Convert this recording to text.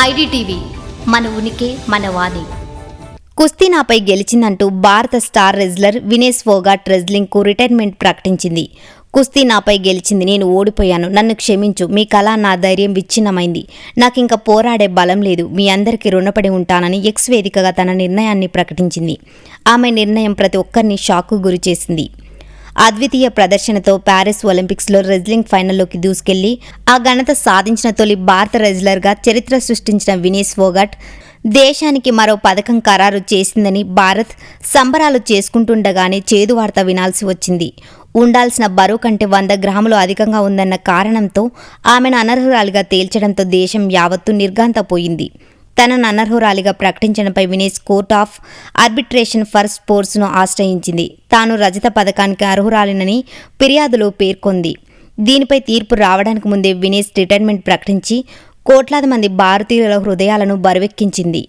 IDTV మన ఉనికి మన వాణి. కుస్తీ నాపై గెలిచిందంటూ భారత స్టార్ రెజ్లర్ వినేష్ ఫోగాట్ రెజ్లింగ్కు రిటైర్మెంట్ ప్రకటించింది. కుస్తీ నాపై గెలిచింది నేను ఓడిపోయాను నన్ను క్షమించు మీ కళ నా ధైర్యం విచ్ఛిన్నమైంది. నాకింక పోరాడే బలం లేదు మీ అందరికీ రుణపడి ఉంటానని ఎక్స్ వేదికగా తన నిర్ణయాన్ని ప్రకటించింది. ఆమె నిర్ణయం ప్రతి ఒక్కరిని షాక్కు గురిచేసింది అద్వితీయ ప్రదర్శనతో ప్యారిస్ ఒలింపిక్స్లో రెజ్లింగ్ ఫైనల్లోకి దూసుకెళ్ళి ఆ ఘనత సాధించిన తొలి భారత రెజ్లర్గా చరిత్ర సృష్టించిన వినేష్ ఫోగట్ దేశానికి మరో పథకం ఖరారు చేసిందని భారత్ సంబరాలు చేసుకుంటుండగానే చేదు వార్త వినాల్సి వచ్చింది. ఉండాల్సిన బరువు కంటే వంద గ్రాములు అధికంగా ఉందన్న కారణంతో ఆమెను అనర్హురాలిగా తేల్చడంతో దేశం యావత్తు నిర్గాంతపోయింది తనను అనర్హురాలిగా ప్రకటించడంపై Vinesh court of arbitration for స్పోర్ట్స్ను ఆశ్రయించింది. తాను రజత పథకానికి అర్హురాలినని ఫిర్యాదులో పేర్కొంది. దీనిపై తీర్పు రావడానికి ముందే వినేష్ రిటైర్మెంట్ ప్రకటించి కోట్లాది మంది భారతీయుల హృదయాలను బరువెక్కించింది.